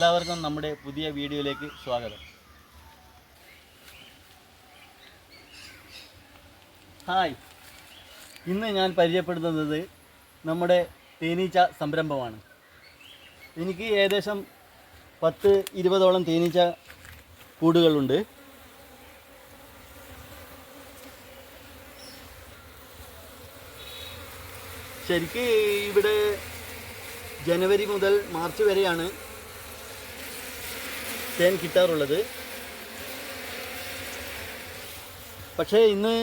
എല്ലാവർക്കും നമ്മുടെ പുതിയ വീഡിയോയിലേക്ക് സ്വാഗതം. ഹായ്. ഇന്ന് ഞാൻ പരിചയപ്പെടുത്തുന്നത് നമ്മുടെ തേനീച്ച സംരംഭമാണ്. എനിക്ക് ഏകദേശം പത്ത് ഇരുപതോളം തേനീച്ച കൂടുകളുണ്ട്. ശരിക്ക് ഇവിടെ ജനുവരി മുതൽ മാർച്ച് വരെയാണ് തേൻ കിട്ടാറുള്ളത്. പക്ഷേ ഇന്ന്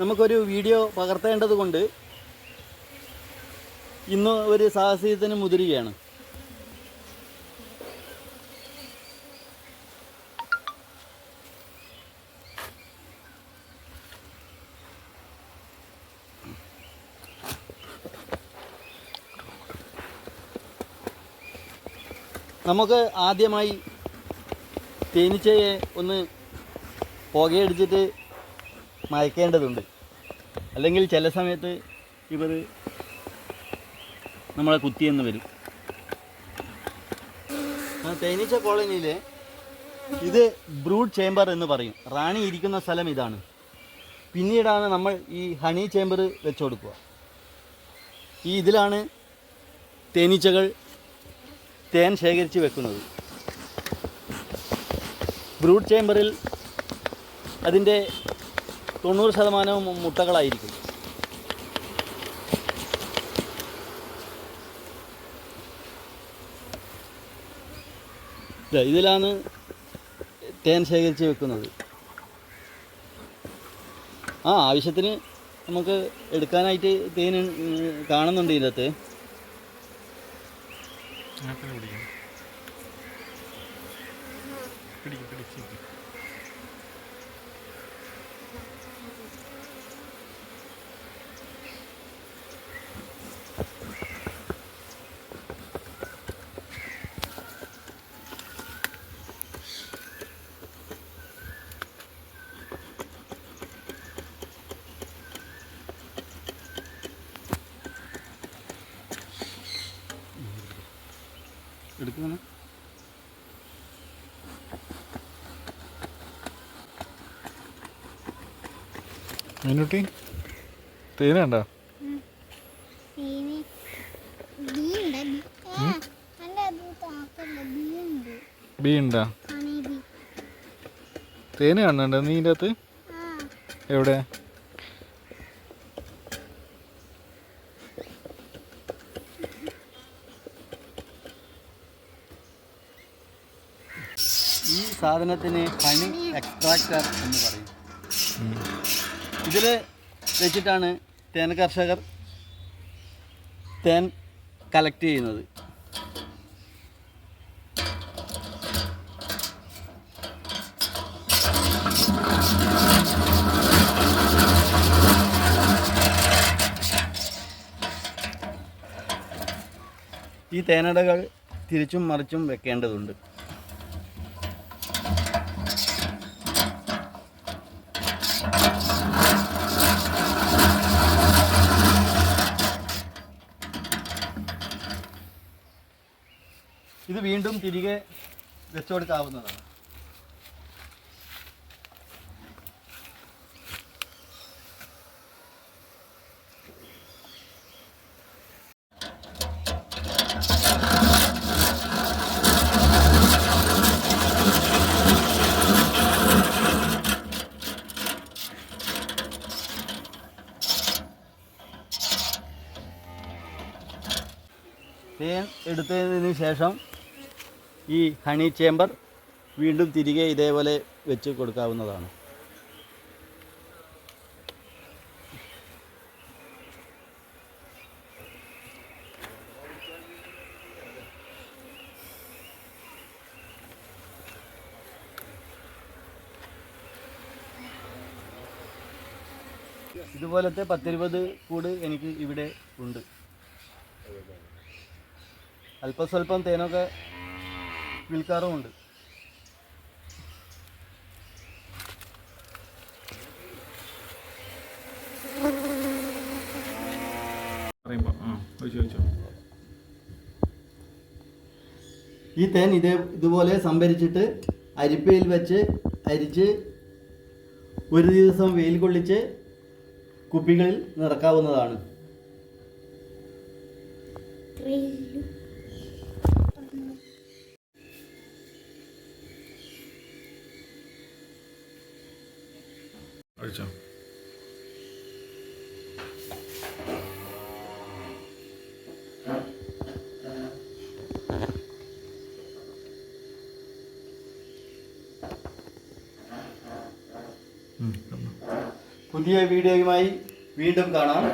നമുക്കൊരു വീഡിയോ പകർത്തേണ്ടത് കൊണ്ട് ഇന്ന് ഒരു സാഹസികത്തിന് മുതിരുകയാണ്. നമുക്ക് ആദ്യമായി തേനീച്ചയെ ഒന്ന് പുകയടിച്ചിട്ട് മയക്കേണ്ടതുണ്ട്. അല്ലെങ്കിൽ ചില സമയത്ത് ഇവർ നമ്മളെ കുത്തിയെന്ന് വരും. തേനീച്ച കോളനിയിലെ ഇത് ബ്രൂഡ് ചേംബർ എന്ന് പറയും. റാണി ഇരിക്കുന്ന സ്ഥലം ഇതാണ്. പിന്നീടാണ് നമ്മൾ ഈ ഹണി ചേംബർ വെച്ചു കൊടുക്കുക ഈ ഇതിലാണ് തേനീച്ചകൾ തേൻ ശേഖരിച്ച് വെക്കുന്നത്. ബ്രൂഡ് ചേമ്പറിൽ അതിന്റെ തൊണ്ണൂറ് ശതമാനവും മുട്ടകളായിരിക്കും. ഇതിലാണ് തേൻ ശേഖരിച്ച് വെക്കുന്നത്. ആ ആവശ്യത്തിന് നമുക്ക് എടുക്കാനായിട്ട് തേൻ കാണുന്നുണ്ട് ഇതിനകത്ത്. പിടിക്കും പിടിക്കും എടുക്കുന്ന അതിനുട്ടി തേന കണ്ടോ? ബി ഉണ്ടോ തേന കാണുന്നുണ്ടോ നീ ഇതിന്റെ അകത്ത്? എവിടെ? ഈ സാധനത്തിന് ഹണി എക്സ്ട്രാക്ടർ എന്ന് പറയും. ഇതിൽ വെച്ചിട്ടാണ് തേൻ കർഷകർ തേൻ കളക്ട് ചെയ്യുന്നത്. ഈ തേനടകൾ തിരിച്ചും മറിച്ചും വെക്കേണ്ടതുണ്ട്. ഇത് വീണ്ടും തിരികെ വെച്ചുകൊടുക്കാവുന്നതാണ് തേൻ എടുത്തതിന് ശേഷം ഈ ഹണി ചേമ്പർ വീണ്ടും തിരികെ ഇതേപോലെ വെച്ച് കൊടുക്കാവുന്നതാണ്. ഇതുപോലത്തെ പത്തിരുപത് കൂട് എനിക്ക് ഇവിടെ ഉണ്ട്. അല്പസ്വല്പം തേനൊക്കെ വിൽക്കാറുമുണ്ട് ഈ തേൻ ഇതേ ഇതുപോലെ സംഭരിച്ചിട്ട് അരിപ്പയിൽ വെച്ച് അരിച്ച് ഒരു ദിവസം വെയിൽ കൊള്ളിച്ച് കുപ്പികളിൽ നിറക്കാവുന്നതാണ്. കഴിച്ചോ. പുതിയ വീഡിയോയുമായി വീണ്ടും കാണാം